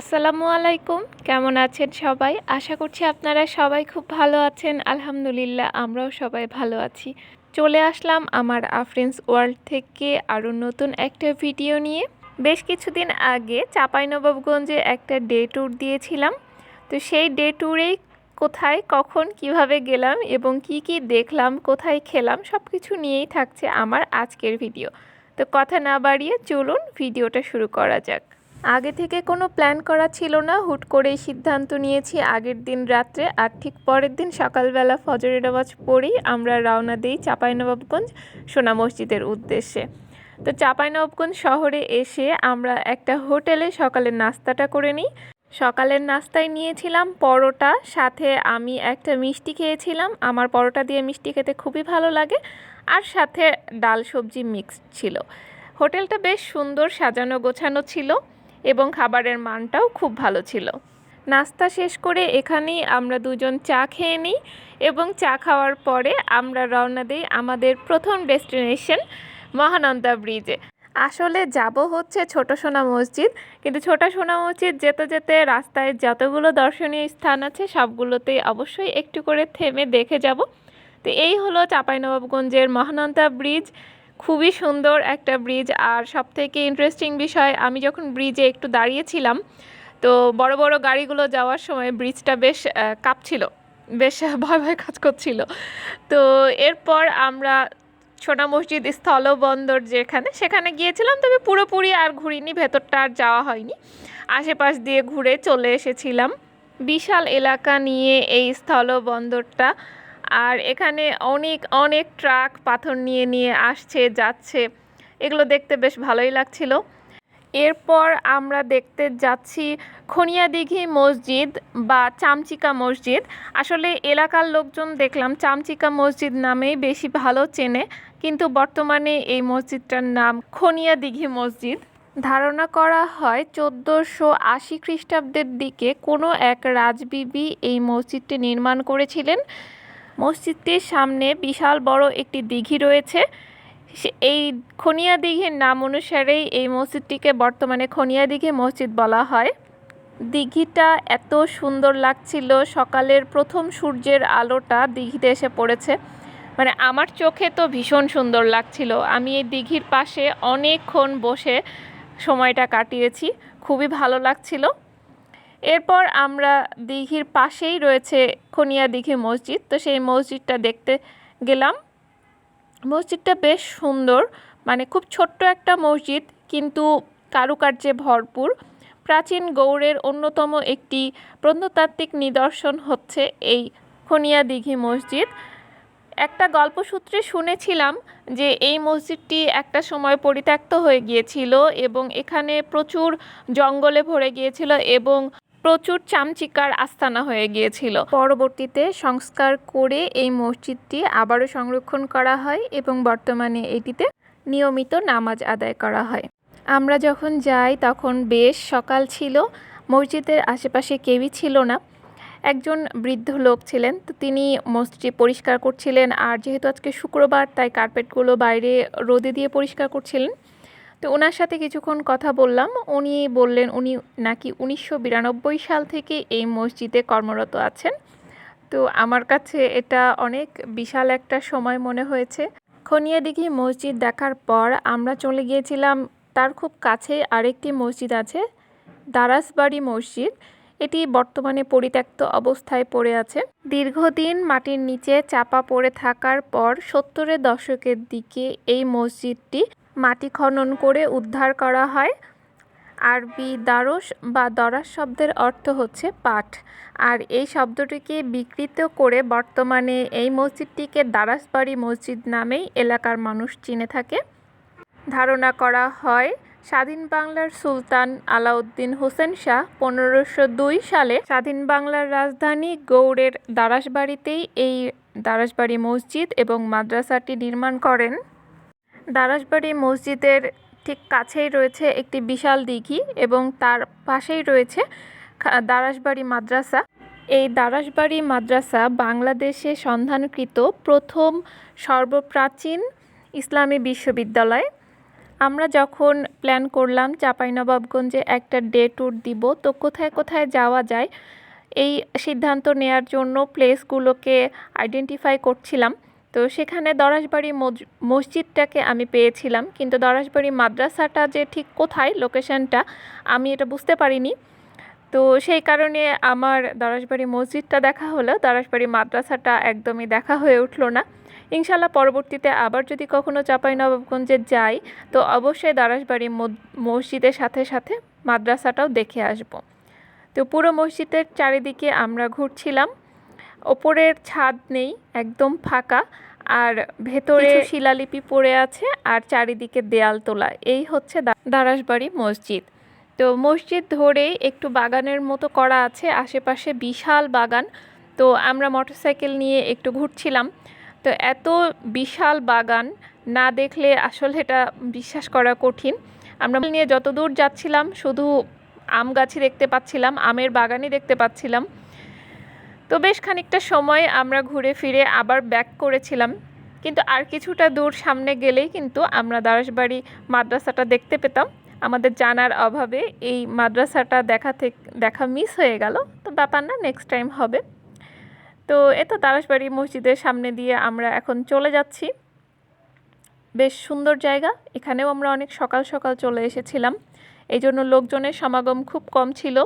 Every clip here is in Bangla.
আসসালামু আলাইকুম। কেমন আছেন সবাই? আশা করছি আপনারা সবাই খুব ভালো আছেন। আলহামদুলিল্লাহ, আমরাও সবাই ভালো আছি। চলে আসলাম আমার আফ্রেন্স ওয়ার্ল্ড থেকে আরও নতুন একটা ভিডিও নিয়ে। বেশ কিছুদিন আগে চাঁপাইনবাবগঞ্জে একটা ডে ট্যুর দিয়েছিলাম। তো সেই ডে ট্যুরেই কোথায়, কখন, কীভাবে গেলাম এবং কি কি দেখলাম, কোথায় খেলাম সব কিছু নিয়েই থাকছে আমার আজকের ভিডিও। তো কথা না বাড়িয়ে চলুন, ভিডিওটা শুরু করা যাক। আগে থেকে কোনো প্ল্যান করা ছিল না। হুট করেই সিদ্ধান্ত নিয়েছি আগের দিন রাত্রে আর ঠিক পরের দিন সকালবেলা ফজরের নামাজ পড়েই আমরা রওনা দিই চাঁপাইনবাবগঞ্জ সোনা মসজিদের উদ্দেশ্যে। তো চাঁপাইনবাবগঞ্জ শহরে এসে আমরা একটা হোটেলে সকালের নাস্তাটা করে নিই। সকালের নাস্তায় নিয়েছিলাম পরোটা, সাথে আমি একটা মিষ্টি খেয়েছিলাম। আমার পরোটা দিয়ে মিষ্টি খেতে খুবই ভালো লাগে আর সাথে ডাল সবজি মিক্সড ছিল। হোটেলটা বেশ সুন্দর সাজানো গোছানো ছিল। এবং খাবারের মানটাও খুব ভালো ছিল। নাস্তা শেষ করে এখানেই আমরা দুজন চা খেয়ে নিই এবং চা খাওয়ার পরে আমরা রওনা দিই আমাদের প্রথম ডেস্টিনেশন মহানন্দা ব্রিজে। আসলে যাব হচ্ছে ছোট সোনা মসজিদ, কিন্তু ছোট সোনা মসজিদ যেতে যেতে রাস্তায় যতগুলো দর্শনীয় স্থান আছে সবগুলোতেই অবশ্যই একটু করে থেমে দেখে যাব। তো এই হলো চাঁপাইনবাবগঞ্জের মহানন্দা ব্রিজ। খুবই সুন্দর একটা ব্রিজ আর সব থেকে ইন্টারেস্টিং বিষয়, আমি যখন ব্রিজে একটু দাঁড়িয়েছিলাম, তো বড় বড় গাড়িগুলো যাওয়ার সময় ব্রিজটা বেশ কাঁপছিল, বেশ ভয় ভয় কাজ করছিল। তো এরপর আমরা সোনা মসজিদ স্থলবন্দর যেখানে, সেখানে গিয়েছিলাম, তবে পুরোপুরি আর ঘুরিনি, ভেতরটা আর যাওয়া হয়নি। আশেপাশ দিয়ে ঘুরে চলে এসেছিলাম। বিশাল এলাকা নিয়ে এই স্থলবন্দরটা আর এখানে অনেক অনেক ট্রাক পাথর নিয়ে নিয়ে আসছে, যাচ্ছে। এগুলো দেখতে বেশ ভালোই লাগছিল। এরপর আমরা দেখতে যাচ্ছি খনিয়াদিঘি মসজিদ বা চামচিকা মসজিদ। আসলে এলাকার লোকজন দেখলাম চামচিকা মসজিদ নামেই বেশি ভালো চেনে, কিন্তু বর্তমানে এই মসজিদটার নাম খনিয়াদিঘি মসজিদ। ধারণা করা হয় চোদ্দোশো আশি খ্রিস্টাব্দের দিকে কোনো এক রাজবিবি এই মসজিদটি নির্মাণ করেছিলেন। মসজিদটির সামনে বিশাল বড় একটি দিঘি রয়েছে। এই খনিয়া দিঘির নাম অনুসারেই এই মসজিদটিকে বর্তমানে খনিয়া দিঘি মসজিদ বলা হয়। দিঘিটা এত সুন্দর লাগছিল, সকালের প্রথম সূর্যের আলোটা দিঘিতে এসে পড়েছে। মানে আমার চোখে তো ভীষণ সুন্দর লাগছিল। আমি এই দিঘির পাশে অনেকক্ষণ বসে সময়টা কাটিয়েছি। খুবই ভালো লাগছিল। এরপর আমরা দিঘির পাশেই রয়েছে খনিয়া দিঘি মসজিদ। তো সেই মসজিদটা দেখতে গেলাম। মসজিদটা বেশ সুন্দর মানে খুব ছোট্ট একটা মসজিদ, কিন্তু কারুকার্যে ভরপুর। প্রাচীন গৌড়ের অন্যতম একটি প্রত্নতাত্ত্বিক নিদর্শন হচ্ছে এই খনিয়া দিঘি মসজিদ। একটা গল্পসূত্রে শুনেছিলাম যে এই মসজিদটি একটা সময় পরিত্যক্ত হয়ে গিয়েছিল এবং এখানে প্রচুর জঙ্গলে ভরে গিয়েছিল এবং প্রচুর চামচিকার আস্তানা হয়ে গিয়েছিল। পরবর্তীতে সংস্কার করে এই মসজিদটি আবারও সংরক্ষণ করা হয় এবং বর্তমানে এটিতে নিয়মিত নামাজ আদায় করা হয়। আমরা যখন যাই তখন বেশ সকাল ছিল, মসজিদের আশেপাশে কেউই ছিল না। একজন বৃদ্ধ লোক ছিলেন, তো তিনি মসজিদটি পরিষ্কার করছিলেন। আর যেহেতু আজকে শুক্রবার, তাই কার্পেটগুলো বাইরে রোদে দিয়ে পরিষ্কার করছিলেন। তো ওনার সাথে কিছুক্ষণ কথা বললাম। উনি বললেন, উনি নাকি উনিশশো বিরানব্বই সাল থেকে এই মসজিদে কর্মরত আছেন। তো আমার কাছে এটা অনেক বিশাল একটা সময় মনে হয়েছে। খনিয়া দিঘি মসজিদ দেখার পর আমরা চলে গিয়েছিলাম, তার খুব কাছে আরেকটি মসজিদ আছে, দারাসবাড়ি মসজিদ। এটি বর্তমানে পরিত্যক্ত অবস্থায় পড়ে আছে। দীর্ঘদিন মাটির নিচে চাপা পড়ে থাকার পর সত্তরের দশকের দিকে এই মসজিদটি মাটি খনন করে উদ্ধার করা হয়। আরবি দারস বা দরাস শব্দের অর্থ হচ্ছে পাঠ। আর এই শব্দটিকে বিকৃত করে বর্তমানে এই মসজিদটিকে দারাসবাড়ি মসজিদ নামেই এলাকার মানুষ চিনে থাকে। ধারণা করা হয়, স্বাধীন বাংলার সুলতান আলাউদ্দিন হোসেন শাহ পনেরোশো দুই সালে স্বাধীন বাংলার রাজধানী গৌড়ের দারাসবাড়িতেই এই দারাসবাড়ি মসজিদ এবং মাদ্রাসাটি নির্মাণ করেন। দারাসবাড়ি মসজিদের ঠিক কাছেই রয়েছে একটি বিশাল দিঘি এবং তার পাশেই রয়েছে দারাসবাড়ি মাদ্রাসা। এই দারাসবাড়ি মাদ্রাসা বাংলাদেশে সন্ধানকৃত প্রথম সর্বপ্রাচীন ইসলামী বিশ্ববিদ্যালয়। আমরা যখন প্ল্যান করলাম চাঁপাইনবাবগঞ্জে একটা ডে ট্যুর দিব, তো কোথায় কোথায় যাওয়া যায়, এই সিদ্ধান্ত নেয়ার জন্য প্লেসগুলোকে আইডেন্টিফাই করছিলাম। তো সেখানে দরাসবাড়ি মসজিদটাকে আমি পেয়েছিলাম। কিন্তু দরাসবাড়ি মাদ্রাসাটা যে ঠিক কোথায় লোকেশনটা আমি এটা বুঝতে পারিনি। তো সেই কারণে আমার দরাসবাড়ি মসজিদটা দেখা হলো। দরাসবাড়ি মাদ্রাসাটা একদমই দেখা হয়ে উঠল না। ইনশাল্লাহ পরবর্তীতে আবার যদি কখনো চাঁপাইনবাবগঞ্জে যাই, তো অবশ্যই দারাসবাড়ি মসজিদের সাথে সাথে মাদ্রাসাটাও দেখে আসব। তো পুরো মসজিদের চারিদিকে আমরা ঘুরছিলাম। ওপরের ছাদ নেই, একদম ফাঁকা। আর ভেতরে শিলালিপি পড়ে আছে আর চারিদিকে দেয়াল তোলা। এই হচ্ছে দারাসবাড়ি মসজিদ। তো মসজিদ ধরেই একটু বাগানের মতো করা আছে। আশেপাশে বিশাল বাগান। তো আমরা মোটরসাইকেল নিয়ে একটু ঘুরছিলাম। তো এত বিশাল বাগান, না দেখলে আসলে এটা বিশ্বাস করা কঠিন। আমরা নিয়ে যতদূর যাচ্ছিলাম, শুধু আম গাছই দেখতে পাচ্ছিলাম, আমের বাগানই দেখতে পাচ্ছিলাম। তো বেশ খানিকটা সময় আমরা ঘুরে ফিরে আবার ব্যাক করেছিলাম। কিন্তু আর কিছুটা দূর সামনে গেলেই কিন্তু আমরা দারাসবাড়ি মাদ্রাসাটা দেখতে পেতাম। আমাদের জানার অভাবে এই মাদ্রাসাটা দেখা থেকে দেখা মিস হয়ে গেল। তো ব্যাপার না নেক্সট টাইম হবে। তো এ তো তারাসবাড়ি মসজিদের সামনে দিয়ে আমরা এখন চলে যাচ্ছি। বেশ সুন্দর জায়গা। এখানেও আমরা অনেক সকাল সকাল চলে এসেছিলাম। এই জন্য লোকজনের সমাগম খুব কম ছিল।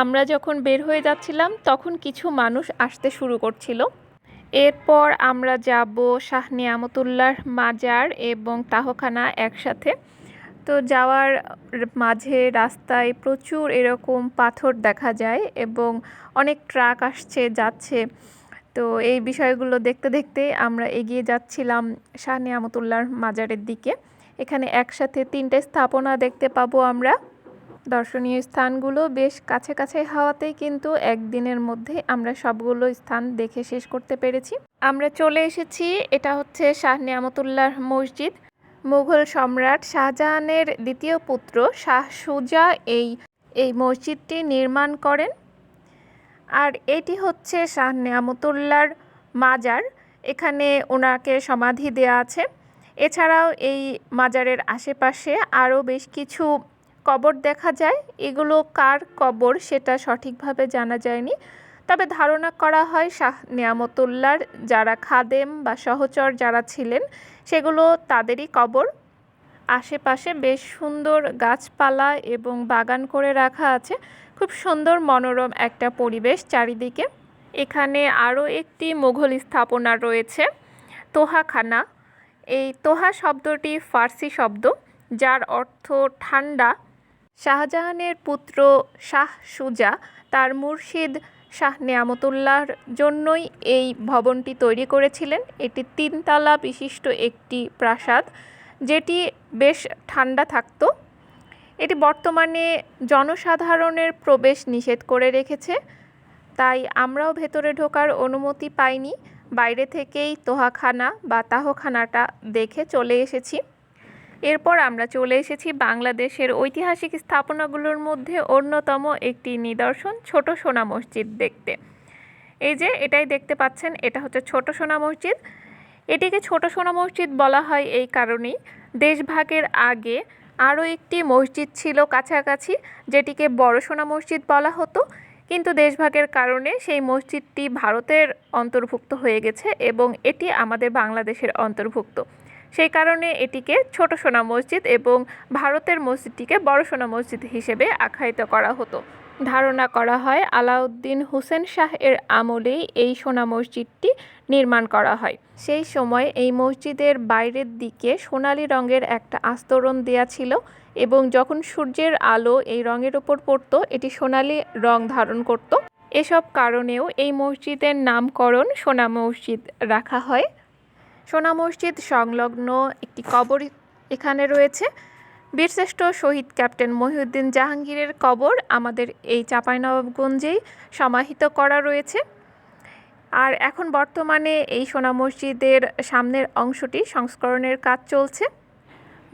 আমরা যখন বের হয়ে যাচ্ছিলাম, তখন কিছু মানুষ আসতে শুরু করছিল। এরপর আমরা যাব শাহ নিয়ামতুল্লাহর মাজার এবং তাহখানা একসাথে। তো যাওয়ার মাঝে রাস্তায় প্রচুর এরকম পাথর দেখা যায় এবং অনেক ট্রাক আসছে, যাচ্ছে। তো এই বিষয়গুলো দেখতে দেখতে আমরা এগিয়ে যাচ্ছিলাম শাহ নিয়ামতুল্লাহর মাজারের দিকে। এখানে একসাথে তিনটে স্থাপনা দেখতে পাবো আমরা। দর্শনীয় স্থানগুলো বেশ কাছে কাছে হওয়াতেই কিন্তু একদিনের মধ্যে আমরা সবগুলো স্থান দেখে শেষ করতে পেরেছি। আমরা চলে এসেছি, এটা হচ্ছে শাহ নিয়ামতুল্লাহ মসজিদ। মুঘল সম্রাট শাহজাহানের দ্বিতীয় পুত্র শাহ সুজা এই এই মসজিদটি নির্মাণ করেন। আর এটি হচ্ছে শাহ নিয়ামতুল্লাহর মাজার। এখানে ওনাকে সমাধি দেয়া আছে। এছাড়াও এই মাজারের আশেপাশে আরও বেশ কিছু কবর দেখা যায়। এগুলো কার কবর সেটা সঠিকভাবে জানা যায়নি। তবে ধারণা করা হয় শাহ নিয়ামতুল্লার যারা খাদেম বা সহচর যারা ছিলেন, সেগুলো তাদেরই কবর। আশেপাশে বেশ সুন্দর গাছপালা এবং বাগান করে রাখা আছে। খুব সুন্দর মনোরম একটা পরিবেশ চারিদিকে। এখানে আরও একটি মুঘল স্থাপনা রয়েছে, তোহাখানা। এই তোহা শব্দটি ফার্সি শব্দ, যার অর্থ ঠান্ডা। শাহজাহানের পুত্র শাহ সুজা তার মুর্শিদ শাহ নিয়ামতুল্লাহর জন্যই এই ভবনটি তৈরি করেছিলেন। এটি তিনতলা বিশিষ্ট একটি প্রাসাদ, যেটি বেশ ঠান্ডা থাকতো। এটি বর্তমানে জনসাধারণের প্রবেশ নিষেধ করে রেখেছে। তাই আমরাও ভেতরে ঢোকার অনুমতি পাইনি। বাইরে থেকেই তোহাখানা বা তাহখানাটা দেখে চলে এসেছি। এরপর আমরা চলে এসেছি বাংলাদেশের ঐতিহাসিক স্থাপনাগুলোর মধ্যে অন্যতম একটি নিদর্শন, ছোট সোনা মসজিদ দেখতে। এই যে, এটাই দেখতে পাচ্ছেন, এটা হচ্ছে ছোট সোনা মসজিদ। এটিকে ছোট সোনা মসজিদ বলা হয় এই কারণেই। দেশভাগের আগে আরও একটি মসজিদ ছিল কাছাকাছি, যেটিকে বড় সোনা মসজিদ বলা হতো। কিন্তু দেশভাগের কারণে সেই মসজিদটি ভারতের অন্তর্ভুক্ত হয়ে গেছে এবং এটি আমাদের বাংলাদেশের অন্তর্ভুক্ত। সেই কারণে এটিকে ছোট সোনা মসজিদ এবং ভারতের মসজিদটিকে বড় সোনা মসজিদ হিসেবে আখ্যায়িত করা হতো। ধারণা করা হয় আলাউদ্দিন হুসেন শাহ এর আমলেই এই সোনা মসজিদটি নির্মাণ করা হয়। সেই সময় এই মসজিদের বাইরের দিকে সোনালি রঙের একটা আস্তরণ দেয়া ছিল এবং যখন সূর্যের আলো এই রঙের ওপর পড়তো, এটি সোনালি রং ধারণ করত। এসব কারণেও এই মসজিদের নামকরণ সোনা মসজিদ রাখা হয়। সোনা মসজিদ সংলগ্ন একটি কবর এখানে রয়েছে। বীরশ্রেষ্ঠ শহীদ ক্যাপ্টেন মহিউদ্দিন জাহাঙ্গীরের কবর আমাদের এই চাঁপাইনবাবগঞ্জেই সমাহিত করা রয়েছে। আর এখন বর্তমানে এই সোনা মসজিদের সামনের অংশটি সংস্করণের কাজ চলছে।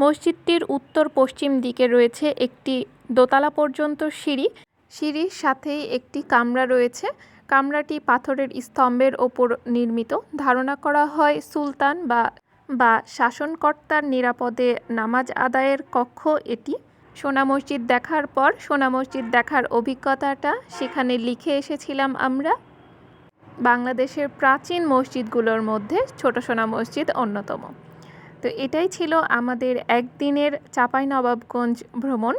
মসজিদটির উত্তর পশ্চিম দিকে রয়েছে একটি দোতলা পর্যন্ত সিঁড়ি। সিঁড়ির সাথেই একটি কামরা রয়েছে। কামরাটি পাথরের স্তম্ভের ওপর নির্মিত। ধারণা করা হয় সুলতান বা বা শাসনকর্তার নিরাপদে নামাজ আদায়ের কক্ষ এটি। সোনা মসজিদ দেখার পর, সোনা মসজিদ দেখার অভিজ্ঞতাটা সেখানে লিখে এসেছিলাম আমরা। বাংলাদেশের প্রাচীন মসজিদগুলোর মধ্যে ছোট সোনা মসজিদ অন্যতম। তো এটাই ছিল আমাদের একদিনের চাঁপাইনবাবগঞ্জ ভ্রমণ।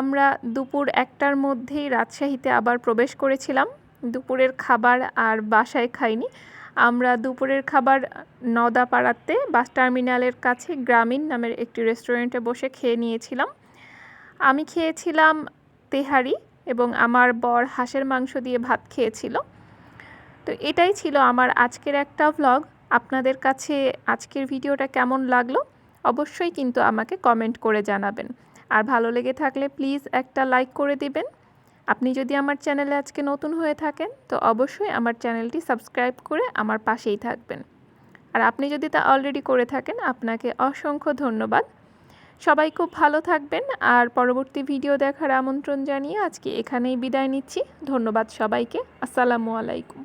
আমরা দুপুর একটার মধ্যেই রাজশাহীতে আবার প্রবেশ করেছিলাম। দুপুরের খাবার আর বাসায় খাইনি। আমরা দুপুরের খাবার নদাপাড়াতে বাস টার্মিনালের কাছে গ্রামীণ নামের একটি রেস্টুরেন্টে বসে খেয়ে নিয়েছিলাম। আমি খেয়েছিলাম তেহারি এবং আমার বর হাঁসের মাংস দিয়ে ভাত খেয়েছিল। তো এটাই ছিল আমার আজকের একটা ভ্লগ আপনাদের কাছে আজকের ভিডিওটা কেমন লাগল? অবশ্যই কিন্তু আমাকে কমেন্ট করে জানাবেন। আর ভালো লেগে থাকলে প্লিজ একটা লাইক করে দিবেন। আপনি যদি আমার চ্যানেলে আজকে নতুন হয়ে থাকেন, তো অবশ্যই আমার চ্যানেলটি সাবস্ক্রাইব করে আমার পাশেই থাকবেন। আর আপনি যদি তা অলরেডি করে থাকেন, আপনাকে অসংখ্য ধন্যবাদ। সবাই খুব ভালো থাকবেন, আর পরবর্তী ভিডিও দেখার আমন্ত্রণ জানিয়ে আজকে এখানেই বিদায় নিচ্ছি। ধন্যবাদ সবাইকে। আসসালামু আলাইকুম।